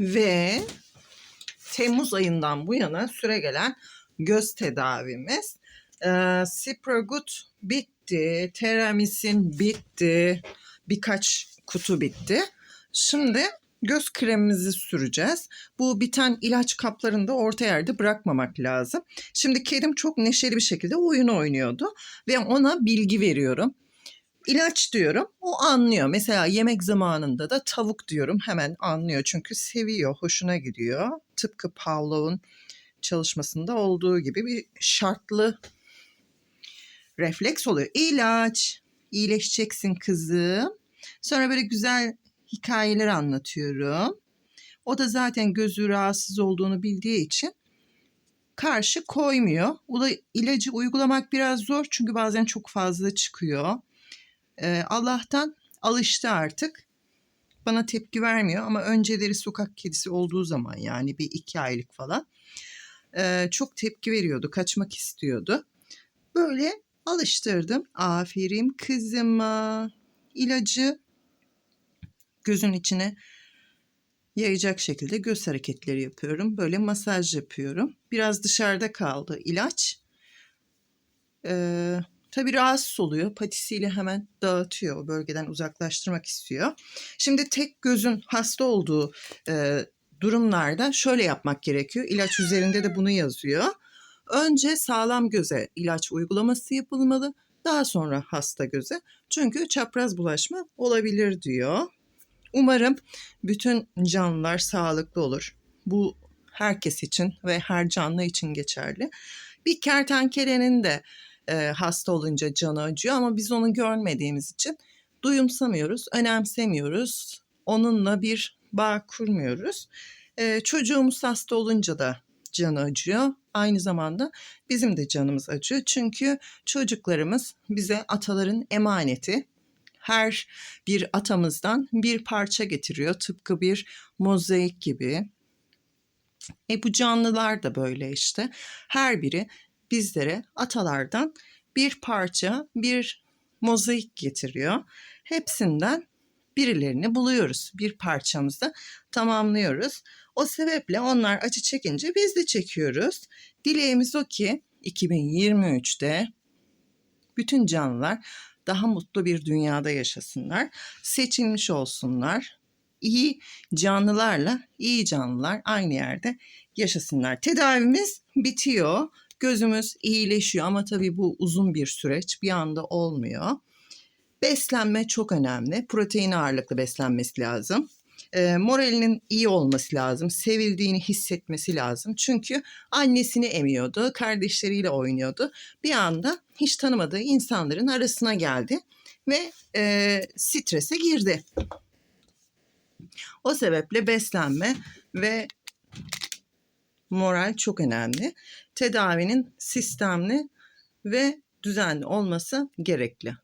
Ve Temmuz ayından bu yana süre gelen göz tedavimiz. Ee, Cipragut bitti, Teramisin bitti, birkaç kutu bitti. Şimdi göz kremimizi süreceğiz. Bu biten ilaç kaplarını da orta yerde bırakmamak lazım. Şimdi kedim çok neşeli bir şekilde oyun oynuyordu ve ona bilgi veriyorum. İlaç diyorum, o anlıyor. Mesela yemek zamanında da tavuk diyorum, hemen anlıyor. Çünkü seviyor, hoşuna gidiyor. Tıpkı Pavlov'un çalışmasında olduğu gibi bir şartlı refleks oluyor. İlaç, iyileşeceksin kızım. Sonra böyle güzel hikayeler anlatıyorum. O da zaten gözü rahatsız olduğunu bildiği için karşı koymuyor. O da ilacı uygulamak biraz zor çünkü bazen çok fazla çıkıyor. Ee, Allah'tan alıştı artık. Bana tepki vermiyor ama önceleri sokak kedisi olduğu zaman yani bir iki aylık falan ee, çok tepki veriyordu, kaçmak istiyordu. Böyle alıştırdım. Aferin kızıma. İlacı gözün içine yayacak şekilde göz hareketleri yapıyorum. Böyle masaj yapıyorum. Biraz dışarıda kaldı ilaç. Ee, tabii rahatsız oluyor. Patisiyle hemen dağıtıyor. O bölgeden uzaklaştırmak istiyor. Şimdi tek gözün hasta olduğu e, durumlarda şöyle yapmak gerekiyor. İlaç üzerinde de bunu yazıyor. Önce sağlam göze ilaç uygulaması yapılmalı. Daha sonra hasta göze. Çünkü çapraz bulaşma olabilir diyor. Umarım bütün canlılar sağlıklı olur. Bu herkes için ve her canlı için geçerli. Bir kertenkelenin de e, hasta olunca canı acıyor ama biz onu görmediğimiz için duyumsamıyoruz, önemsemiyoruz. Onunla bir bağ kurmuyoruz. E, çocuğumuz hasta olunca da canı acıyor. Aynı zamanda bizim de canımız acıyor. Çünkü çocuklarımız bize ataların emaneti. Her bir atamızdan bir parça getiriyor. Tıpkı bir mozaik gibi. E bu canlılar da böyle işte. Her biri bizlere atalardan bir parça, bir mozaik getiriyor. Hepsinden birilerini buluyoruz. Bir parçamızda tamamlıyoruz. O sebeple onlar acı çekince biz de çekiyoruz. Dileğimiz o ki 2023'te bütün canlılar daha mutlu bir dünyada yaşasınlar. Seçilmiş olsunlar. İyi canlılarla iyi canlılar aynı yerde yaşasınlar. Tedavimiz bitiyor. Gözümüz iyileşiyor ama tabii bu uzun bir süreç. Bir anda olmuyor. Beslenme çok önemli. Protein ağırlıklı beslenmesi lazım. E, moralinin iyi olması lazım. Sevildiğini hissetmesi lazım. Çünkü annesini emiyordu, kardeşleriyle oynuyordu. Bir anda hiç tanımadığı insanların arasına geldi ve e, strese girdi. O sebeple beslenme ve moral çok önemli. Tedavinin sistemli ve düzenli olması gerekli.